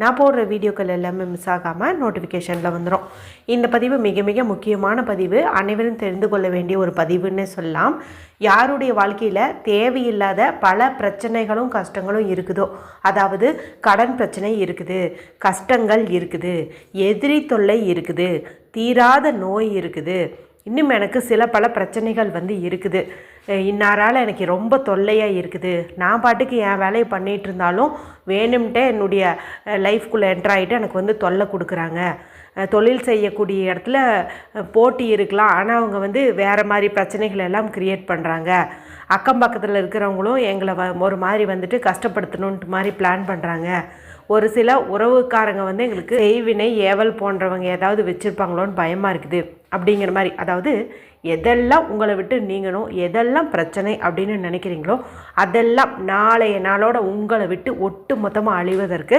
நான் போடுற வீடியோக்கள் எல்லாமே மிஸ் ஆகாமல் நோட்டிஃபிகேஷனில் வந்துடும் இந்த பதிவு மிக மிக முக்கியமான பதிவு. அனைவரும் தெரிந்து கொள்ள வேண்டிய ஒரு பதிவுன்னே சொல்லலாம். யாருடைய வாழ்க்கையில் தேவையில்லாத பல பிரச்சனைகளும் கஷ்டங்களும் இருக்குதோ? அதாவது கடன் பிரச்சனை இருக்குது கஷ்டங்கள் இருக்குது எதிரி தொல்லை இருக்குது தீராத நோய் இருக்குது இன்னும் எனக்கு சில பல பிரச்சனைகள் வந்து இருக்குது. இன்னாரால் எனக்கு ரொம்ப தொல்லையாக இருக்குது. நான் பாட்டுக்கு என் வேலையை பண்ணிகிட்டு இருந்தாலும் வேணும்ட்டே என்னுடைய லைஃப்குள்ளே என்ட்ரு ஆகிட்டு எனக்கு வந்து தொல்லை கொடுக்குறாங்க. தொழில் செய்யக்கூடிய இடத்துல போட்டி இருக்கலாம். ஆனால் அவங்க வந்து வேறு மாதிரி பிரச்சனைகள் எல்லாம் க்ரியேட் பண்ணுறாங்க அக்கம் பக்கத்தில் இருக்கிறவங்களும் எங்களை வ ஒரு மாதிரி வந்துட்டு கஷ்டப்படுத்தணுன்ட்டு மாதிரி பிளான் பண்ணுறாங்க ஒரு சில உறவுக்காரங்க வந்து எங்களுக்கு செய்வினை ஏவல் போன்றவங்க ஏதாவது வச்சுருப்பாங்களோன்னு பயமாக இருக்குது. அப்படிங்கிற மாதிரி. அதாவது எதெல்லாம் உங்களை விட்டு நீங்கணும் எதெல்லாம் பிரச்சனை அப்படின்னு நினைக்கிறீங்களோ அதெல்லாம் நாளைய நாளோட உங்களை விட்டு ஒட்டு மொத்தமாக அழிவதற்கு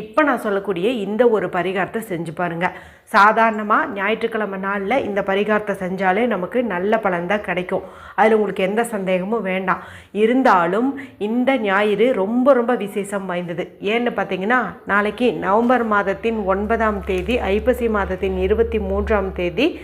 இப்போ நான் சொல்லக்கூடிய இந்த ஒரு பரிகாரத்தை செஞ்சு பாருங்கள் சாதாரணமாக ஞாயிற்றுக்கிழமை நாளில் இந்த பரிகாரத்தை செஞ்சாலே நமக்கு நல்ல பலன் தான் கிடைக்கும். அதில் உங்களுக்கு எந்த சந்தேகமும் வேண்டாம். இருந்தாலும் இந்த ஞாயிறு ரொம்ப ரொம்ப விசேஷம் வாய்ந்தது. ஏன்னு பார்த்தீங்கன்னா நாளைக்கு நவம்பர் மாதத்தின் ஒன்பதாம் தேதி ஐப்பசி மாதத்தின் இருபத்தி மூன்றாம் தேதி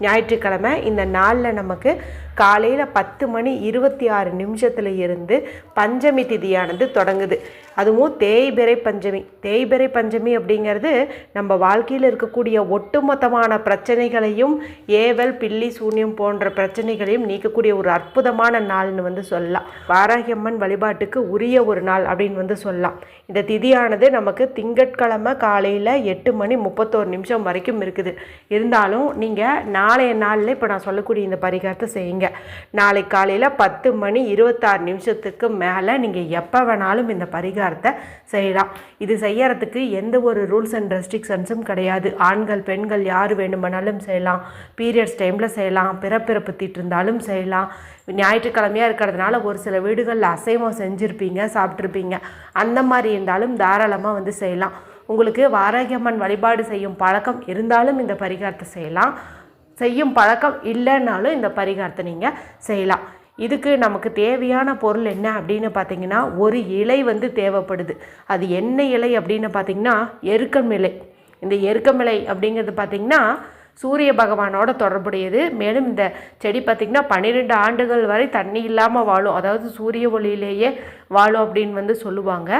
ஞாயிற்றுக்கிழமை இந்த நாளில் நமக்கு காலையில் பத்து மணி இருபத்தி ஆறு நிமிஷத்தில் இருந்து பஞ்சமி திதியானது தொடங்குது. அதுவும் தேய்பிறை பஞ்சமி. தேய்பிறை பஞ்சமி அப்படிங்கிறது நம்ம வாழ்க்கையில் இருக்கக்கூடிய ஒட்டுமொத்தமான பிரச்சனைகளையும் ஏவல் பில்லி சூன்யம் போன்ற பிரச்சனைகளையும் நீக்கக்கூடிய ஒரு அற்புதமான நாள்னு வந்து சொல்லலாம். வாராகியம்மன் வழிபாட்டுக்கு உரிய ஒரு நாள் அப்படின்னு வந்து சொல்லலாம். இந்த திதியானது நமக்கு திங்கட்கிழமை காலையில் எட்டு மணி முப்பத்தோரு நிமிஷம் வரைக்கும் இருக்குது. இருந்தாலும் நீங்கள் நாளைய நாளில் இப்போ நான் சொல்லக்கூடிய இந்த பரிகாரத்தை செய்யுங்க. நாளை காலையில் பத்து மணி இருபத்தாறு நிமிஷத்துக்கு மேலே நீங்கள் எப்போ வேணாலும் இந்த பரிகாரத்தை செய்யலாம். இது செய்யறதுக்கு எந்த ஒரு ரூல்ஸ் அண்ட் ரெஸ்ட்ரிக்ஷன்ஸும் கிடையாது. ஆண்கள் பெண்கள் யார் வேணுமானாலும் செய்யலாம். பீரியட்ஸ் டைமில் செய்யலாம். பிறப்பிறப்பு தீட்டு இருந்தாலும் செய்யலாம். ஞாயிற்றுக்கிழமையாக இருக்கிறதுனால ஒரு சில வீடுகளில் அசைவம் செஞ்சுருப்பீங்க சாப்பிட்ருப்பீங்க அந்த மாதிரி இருந்தாலும் தாராளமாக வந்து செய்யலாம். உங்களுக்கு வாராகியம்மன் வழிபாடு செய்யும் பழக்கம் இருந்தாலும் இந்த பரிகாரத்தை செய்யலாம். செய்யும் பழக்கம் இல்லைன்னாலும் இந்த பரிகாரத்தை நீங்கள் செய்யலாம். இதுக்கு நமக்கு தேவையான பொருள் என்ன அப்படின்னு பார்த்தீங்கன்னா ஒரு இலை வந்து தேவைப்படுது. அது என்ன இலை அப்படின்னு பார்த்தீங்கன்னா எருக்கம் இலை. இந்த எருக்கம் இலை அப்படிங்கிறது பார்த்தீங்கன்னா சூரிய பகவானோட தொடர்புடையது. மேலும் இந்த செடி பார்த்திங்கன்னா பன்னிரெண்டு ஆண்டுகள் வரை தண்ணி இல்லாமல் வாழும். அதாவது சூரிய ஒளியிலேயே வாழும் அப்படின்னு வந்து சொல்லுவாங்க.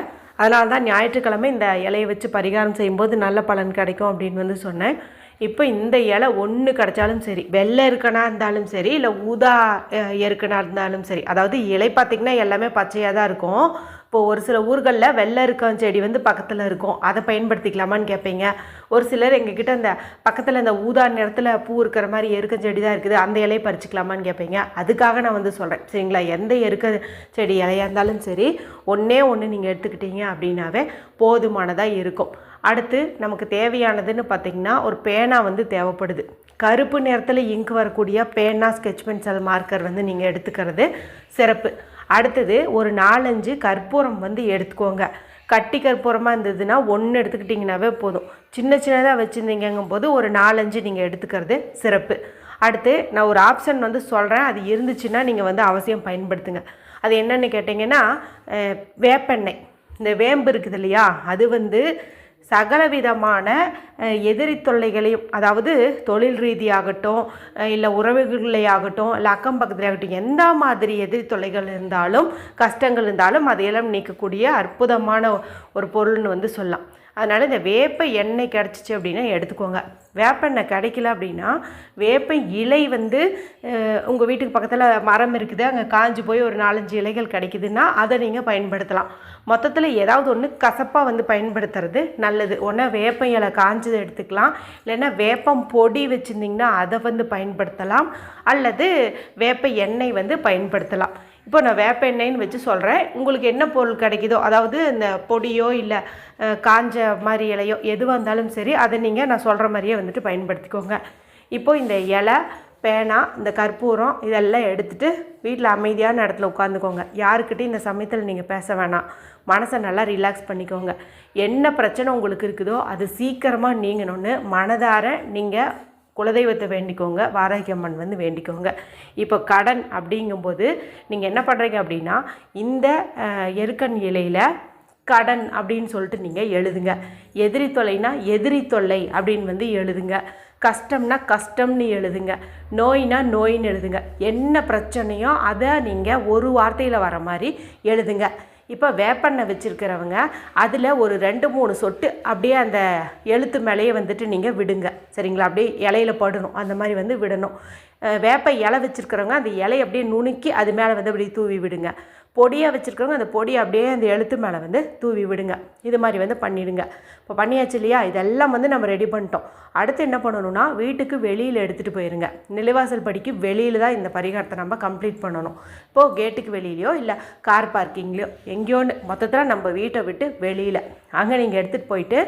அதனால தான் ஞாயிற்றுக்கிழமை இந்த இலையை வச்சு பரிகாரம் செய்யும்போது நல்ல பலன் கிடைக்கும் அப்படின்னு வந்து சொன்னேன். இப்போ இந்த இலை ஒன்று கிடைச்சாலும் சரி வெள்ளை இருக்கனா இருந்தாலும் சரி இல்லை ஊதா அஹ், எருக்கனா இருந்தாலும் சரி அதாவது இலை பார்த்திங்கன்னா எல்லாமே பச்சையாக தான் இருக்கும். இப்போ ஒரு சில ஊர்களில் வெள்ளை இருக்கம் செடி வந்து பக்கத்தில் இருக்கும். அதை பயன்படுத்திக்கலாமான்னு கேட்பீங்க ஒரு சிலர் எங்ககிட்ட அந்த பக்கத்தில் இந்த ஊதா நிறத்தில் பூ இருக்கிற மாதிரி எருக்க செடி தான் இருக்குது. அந்த இலையை பறிச்சிக்கலாமான்னு கேட்பீங்க அதுக்காக நான் வந்து சொல்கிறேன் சரிங்களா? எந்த எருக்க செடி இலையாக இருந்தாலும் சரி ஒன்றே ஒன்று நீங்கள் எடுத்துக்கிட்டீங்க அப்படின்னாவே போதுமானதாக இருக்கும். அடுத்து நமக்கு தேவையானதுன்னு பார்த்தீங்கன்னா ஒரு பேனா வந்து தேவைப்படுது. கருப்பு நிறத்தில் இங்க் வரக்கூடிய பேனா ஸ்கெட்ச் பென்சில் மார்க்கர் வந்து நீங்கள் எடுத்துக்கிறது சிறப்பு. அடுத்தது ஒரு நாலஞ்சு கற்பூரம் வந்து எடுத்துக்கோங்க. கட்டி கற்பூரமாக இருந்ததுன்னா ஒன்று எடுத்துக்கிட்டிங்கனாவே போதும். சின்ன சின்னதாக வச்சுருந்தீங்கங்கும் போது ஒரு நாலஞ்சு நீங்கள் எடுத்துக்கிறது சிறப்பு. அடுத்து நான் ஒரு ஆப்ஷன் வந்து சொல்கிறேன் அது இருந்துச்சுன்னா நீங்கள் வந்து அவசியம் பயன்படுத்துங்க. அது என்னென்னு கேட்டிங்கன்னா வேப்பெண்ணெய். இந்த வேம்பு இருக்குது இல்லையா? அது வந்து சகலவிதமான எதிரி தொல்லைகளையும் அதாவது தொழில் ரீதியாகட்டும் இல்லை உறவுகளையாகட்டும் இல்லை அக்கம் பக்கத்துலையாகட்டும் எந்த மாதிரி எதிரி தொல்லைகள் இருந்தாலும் கஷ்டங்கள் இருந்தாலும் அதையெல்லாம் நீக்கக்கூடிய அற்புதமான ஒரு பொருள்னு வந்து சொல்லலாம். அதனால் இந்த வேப்ப எண்ணெய் கிடச்சிச்சு அப்படின்னா எடுத்துக்கோங்க. வேப்பெண்ணெய் கிடைக்கல அப்படின்னா வேப்ப இலை வந்து உங்கள் வீட்டுக்கு பக்கத்தில் மரம் இருக்குது அங்கே காஞ்சி போய் ஒரு நாலஞ்சு இலைகள் கிடைக்குதுன்னா அதை நீங்கள் பயன்படுத்தலாம். மொத்தத்தில் ஏதாவது ஒன்று கசப்பாக வந்து பயன்படுத்துறது நல்லது. ஒன்றா வேப்ப இலை காஞ்சதை எடுத்துக்கலாம். இல்லைன்னா வேப்பம் பொடி வச்சுருந்திங்கன்னா அதை வந்து பயன்படுத்தலாம். அல்லது வேப்ப எண்ணெய் வந்து பயன்படுத்தலாம். இப்போ நான் வேப்ப எண்ணெய்னு வச்சு சொல்கிறேன் உங்களுக்கு என்ன பொருள் கிடைக்குதோ அதாவது இந்த பொடியோ இல்லை காஞ்ச மாதிரி இலையோ எதுவாக இருந்தாலும் சரி அதை நீங்கள் நான் சொல்கிற மாதிரியே வந்துட்டு பயன்படுத்திக்கோங்க. இப்போது இந்த இலை பேனா இந்த கற்பூரம் இதெல்லாம் எடுத்துகிட்டு வீட்டில் அமைதியான இடத்துல உட்காந்துக்கோங்க. யாருக்கிட்டையும் இந்த சமயத்தில் நீங்கள் பேச வேணாம். மனசை நல்லா ரிலாக்ஸ் பண்ணிக்கோங்க. என்ன பிரச்சனை உங்களுக்கு இருக்குதோ அது சீக்கிரமாக நீங்கணும்னு மனதார நீங்கள் குலதெய்வத்தை வேண்டிக்கோங்க வாராகியம்மன் வந்து வேண்டிக்கோங்க. இப்போ கடன் அப்படிங்கும்போது நீங்கள் என்ன பண்ணுறீங்க அப்படின்னா இந்த எருக்கன் இலையில் கடன் அப்படின்னு சொல்லிட்டு நீங்கள் எழுதுங்க. எதிரி தொல்லைனா எதிரி தொல்லை அப்படின்னு வந்து எழுதுங்க. கஷ்டம்னா கஷ்டம்னு எழுதுங்க. நோய்னா நோயின்னு எழுதுங்க. என்ன பிரச்சனையோ அதை நீங்கள் ஒரு வார்த்தையில் வர மாதிரி எழுதுங்க. இப்போ வேப்பெண்ணெய் வச்சுருக்கிறவங்க அதில் ஒரு ரெண்டு மூணு சொட்டு அப்படியே அந்த எழுத்து மேலேயே வந்துட்டு நீங்கள் விடுங்க. சரிங்களா? அப்படியே இலையில படணும். அந்த மாதிரி வந்து விடணும். வேப்ப இலை வச்சுருக்கிறவங்க அந்த இலையை அப்படியே நுணுக்கி அது மேலே வந்து அப்படியே தூவி விடுங்க. பொடியாக வச்சுருக்கிறவங்க அந்த பொடியை அப்படியே அந்த எழுத்து மேலே வந்து தூவி விடுங்க. இது மாதிரி வந்து பண்ணிவிடுங்க இப்போ பண்ணியாச்சு இல்லையா? இதெல்லாம் வந்து நம்ம ரெடி பண்ணிட்டோம். அடுத்து என்ன பண்ணணும்னா வீட்டுக்கு வெளியில் எடுத்துகிட்டு போயிருங்க. நிலைவாசல் படிக்கு வெளியில் தான் இந்த பரிகாரத்தை நம்ம கம்ப்ளீட் பண்ணணும். இப்போது கேட்டுக்கு வெளியிலையோ இல்லை கார் பார்க்கிங்லேயோ எங்கேயோன்னு மொத்தத்தில் நம்ம வீட்டை விட்டு வெளியில். அங்கே நீங்கள் எடுத்துகிட்டு போயிட்டு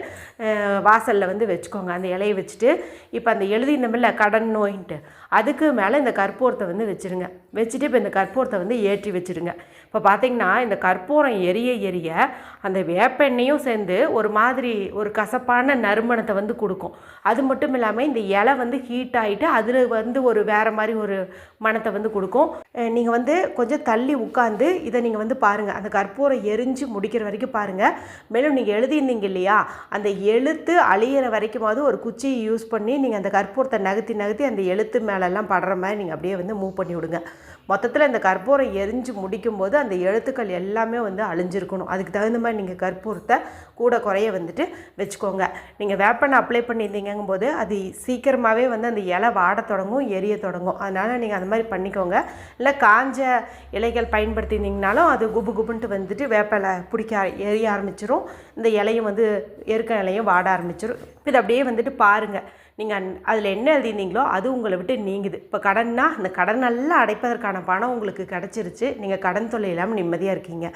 வாசலில் வந்து வச்சுக்கோங்க. அந்த இலையை வச்சுட்டு இப்போ அந்த எழுதினமில்ல கடன் நோயின்ட்டு அதுக்கு மேலே இந்த கற்பூரத்தை வந்து வச்சுருங்க. வச்சுட்டு இப்போ இந்த கற்பூரத்தை வந்து ஏற்றி வச்சுருங்க. இப்போ பார்த்தீங்கன்னா இந்த கற்பூரம் எரிய எரிய அந்த வேப்பெண்ணையும் சேர்ந்து ஒரு மாதிரி ஒரு கசப்பான நறுமணத்தை வந்து கொடுக்கும். அது அது மட்டும் இல்லாமல் இந்த இலை வந்து ஹீட் ஆகிட்டு அதில் வந்து ஒரு வேறு மாதிரி ஒரு மனத்தை வந்து கொடுக்கும். நீங்கள் வந்து கொஞ்சம் தள்ளி உட்காந்து இதை நீங்கள் வந்து பாருங்கள் அந்த கற்பூரம் எரிஞ்சு முடிக்கிற வரைக்கும் பாருங்கள் மேலும் நீங்கள் எழுதியிருந்தீங்க இல்லையா? அந்த எழுத்து அழியிற வரைக்குமாவது ஒரு குச்சியை யூஸ் பண்ணி நீங்கள் அந்த கற்பூரத்தை நகர்த்தி நகர்த்தி அந்த எழுத்து மேலெல்லாம் படுற மாதிரி நீங்கள் அப்படியே வந்து மூவ் பண்ணி விடுங்க. மொத்தத்தில் இந்த கற்பூரம் எரிஞ்சு முடிக்கும்போது அந்த எழுத்துக்கள் எல்லாமே வந்து அழிஞ்சிருக்கணும். அதுக்கு தகுந்த மாதிரி நீங்கள் கற்பூரத்தை கூட குறைய வந்துட்டு வச்சுக்கோங்க. நீங்கள் வேப்பனை அப்ளை பண்ணியிருந்தீங்கும் போது அது சீக்கிரமாகவே வந்து அந்த இலை வாட தொடங்கும் எரிய தொடங்கும். அதனால் நீங்கள் அந்த மாதிரி பண்ணிக்கோங்க. இல்லை காஞ்ச இலைகள் பயன்படுத்தியிருந்தீங்கனாலும் அது குபு குபுன்ட்டு வந்துட்டு வேப்பலை பிடிக்க எரிய ஆரம்பிச்சிடும் இந்த இலையும் வந்து எருக்க இலையும் வாட ஆரம்பிச்சிடும் இது அப்படியே வந்துட்டு பாருங்கள் நீங்கள் அதில் என்ன எழுதியிருந்தீங்களோ அது உங்களை விட்டு நீங்குது. இப்போ கடன்னா அந்த கடன் நல்லா அடைப்பதற்கான பணம் உங்களுக்கு கிடச்சிருச்சு. நீங்கள் கடன் தொல்லை இல்லாமல் நிம்மதியாக இருக்கீங்க.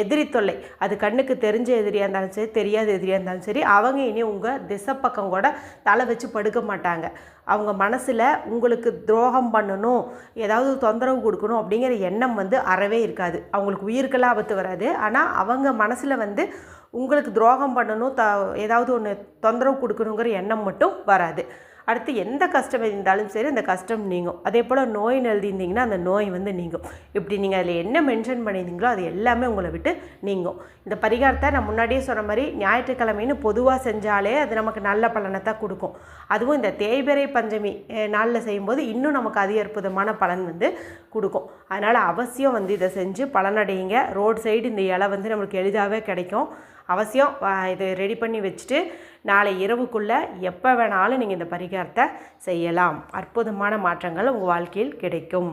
எதிரி தொல்லை. அது கண்ணுக்கு தெரிஞ்ச எதிரியாக இருந்தாலும் சரி தெரியாத எதிரியாக இருந்தாலும் சரி அவங்க இனி உங்கள் திசை பக்கம் கூட தலை வச்சு படுக்க மாட்டாங்க. அவங்க மனசில் உங்களுக்கு துரோகம் பண்ணணும் ஏதாவது தொந்தரவு கொடுக்கணும் அப்படிங்கிற எண்ணம் வந்து அறவே இருக்காது. அவங்களுக்கு உயிருக்கெல்லாம் ஆபத்து வராது. ஆனால் அவங்க மனசில் வந்து உங்களுக்கு துரோகம் பண்ணணும் த ஏதாவது ஒன்று தொந்தரவு கொடுக்கணுங்கிற எண்ணம் மட்டும் வராது. அடுத்து எந்த கஷ்டம் இருந்தாலும் சரி அந்த கஷ்டம் நீங்கும். அதே போல் நோய் எழுதியிருந்தீங்கன்னா அந்த நோய் வந்து நீங்கும். இப்படி நீங்கள் அதில் என்ன மென்ஷன் பண்ணியிருந்தீங்களோ அது எல்லாமே உங்களை விட்டு நீங்கும். இந்த பரிகாரத்தை நான் முன்னாடியே சொன்ன மாதிரி ஞாயிற்றுக்கிழமைன்னு பொதுவாக செஞ்சாலே அது நமக்கு நல்ல பலனை தான் கொடுக்கும். அதுவும் இந்த தேய்பிறை பஞ்சமி நாளில் செய்யும்போது இன்னும் நமக்கு அதிக அற்புதமான பலன் வந்து கொடுக்கும். அதனால் அவசியம் வந்து இதை செஞ்சு பலனடையுங்க. ரோட் சைடு இந்த இலை வந்து நம்மளுக்கு எளிதாகவே கிடைக்கும். அவசியம் இதை இது ரெடி பண்ணி வச்சுட்டு நாளை இரவுக்குள்ளே எப்போ வேணாலும் நீங்கள் இந்த பரிகாரத்தை செய்யலாம். அற்புதமான மாற்றங்கள் உங்கள் வாழ்க்கையில் கிடைக்கும்.